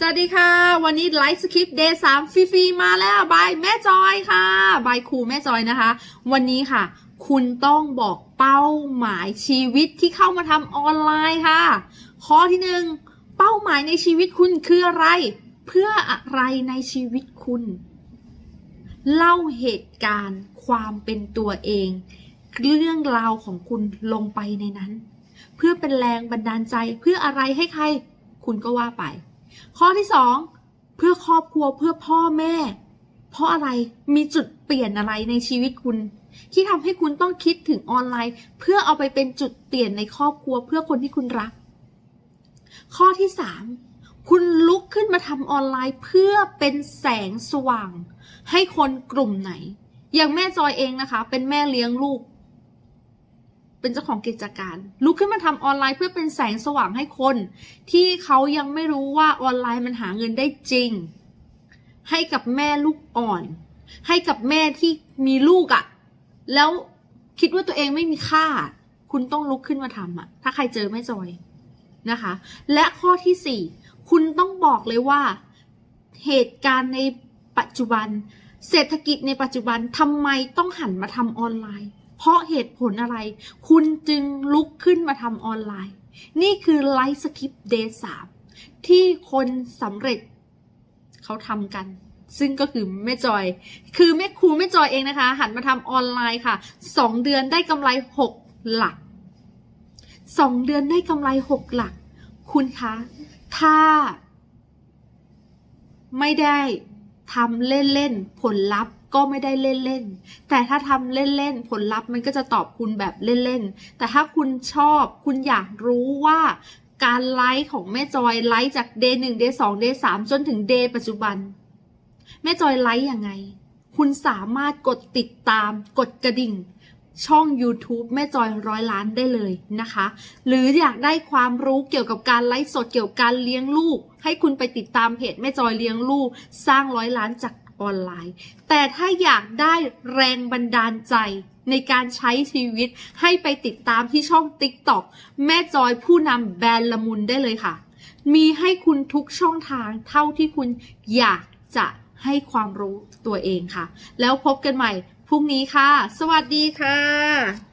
สวัสดีค่ะ วันนี้ไลฟ์สคริปต์เดย์สามฟรีๆมาแล้วบายแม่จอยค่ะบายครูแม่จอยนะคะ วันนี้ค่ะ คุณต้องบอกเป้าหมายชีวิตที่เข้ามาทำออนไลน์ค่ะ ข้อที่หนึ่งเป้าหมายในชีวิตคุณคืออะไร เพื่ออะไรในชีวิตคุณ เล่าเหตุการณ์ความเป็นตัวเอง เรื่องราวของคุณลงไปในนั้น เพื่อเป็นแรงบันดาลใจเพื่ออะไรให้ใคร คุณก็ว่าไป ข้อที่สองเพื่อครอบครัวเพื่อพ่อแม่ เพราะอะไรมีจุดเปลี่ยนอะไรในชีวิตคุณ ที่ทำให้คุณต้องคิดถึงออนไลน์ เพื่อเอาไปเป็นจุดเปลี่ยนในครอบครัวเพื่อคนที่คุณรัก ข้อที่สามคุณลุกขึ้นมาทำออนไลน์เพื่อเป็นแสงสว่าง ให้คนกลุ่มไหน อย่างแม่จอยเองนะคะ เป็นแม่เลี้ยงลูก เป็นเจ้าของกิจการ ลุกขึ้นมาทำออนไลน์เพื่อเป็นแสงสว่างให้คน ที่เขายังไม่รู้ว่าออนไลน์มันหาเงินได้จริง ให้กับแม่ลูกอ่อน ให้กับแม่ที่มีลูกอะ่ะ แล้วคิดว่าตัวเองไม่มีค่า คุณต้องลุกขึ้นมาทำอะ่ะ ถ้าใครเจอแม่จอยนะคะ และข้อที่สี่คุณต้องบอกเลยว่าเหตุการณ์ในปัจจุบัน เศรษฐกิจในปัจจุบันทำไมต้องหันมาทำออนไลน์ เพราะเหตุผลอะไร คุณจึงลุกขึ้นมาทำออนไลน์ นี่คือไลฟ์สคริปต์เดย์สามที่คนสำเร็จเขาทำกัน ซึ่งก็คือแม่จอย คือแม่ครูแม่จอยเองนะคะ หันมาทำออนไลน์ค่ะสองเดือนได้กำไรหกหลักสองเดือนได้กำไรหกหลัก คุณคะ ถ้า ไม่ได้ทำเล่น ๆ ผลลัพธ์ ก็ไม่ได้เล่นๆ แต่ถ้าทำเล่นๆ ผลลัพธ์มันก็จะตอบคุณแบบเล่นๆ แต่ถ้าคุณชอบ คุณอยากรู้ว่าการไลฟ์ของแม่จอยไลฟ์จากเดย์หนึ่งเดย์สองเดย์สามจนถึงเดย์ปัจจุบัน แม่จอยไลฟ์ยังไง คุณสามารถกดติดตาม กดกระดิ่ง ช่อง YouTube แม่จอยร้อยล้านได้เลยนะคะ หรืออยากได้ความรู้เกี่ยวกับการไลฟ์สดเกี่ยวกับการเลี้ยงลูก ให้คุณไปติดตามเพจแม่จอยเลี้ยงลูก สร้างร้อยล้านจาก ออนไลน์ แต่ถ้าอยากได้แรงบันดาลใจในการใช้ชีวิตให้ไปติดตามที่ช่อง TikTok แม่จอยผู้นำแบรนด์ละมุนได้เลยค่ะ มีให้คุณทุกช่องทางเท่าที่คุณอยากจะให้ความรู้ตัวเองค่ะ แล้วพบกันใหม่พรุ่งนี้ค่ะ สวัสดีค่ะ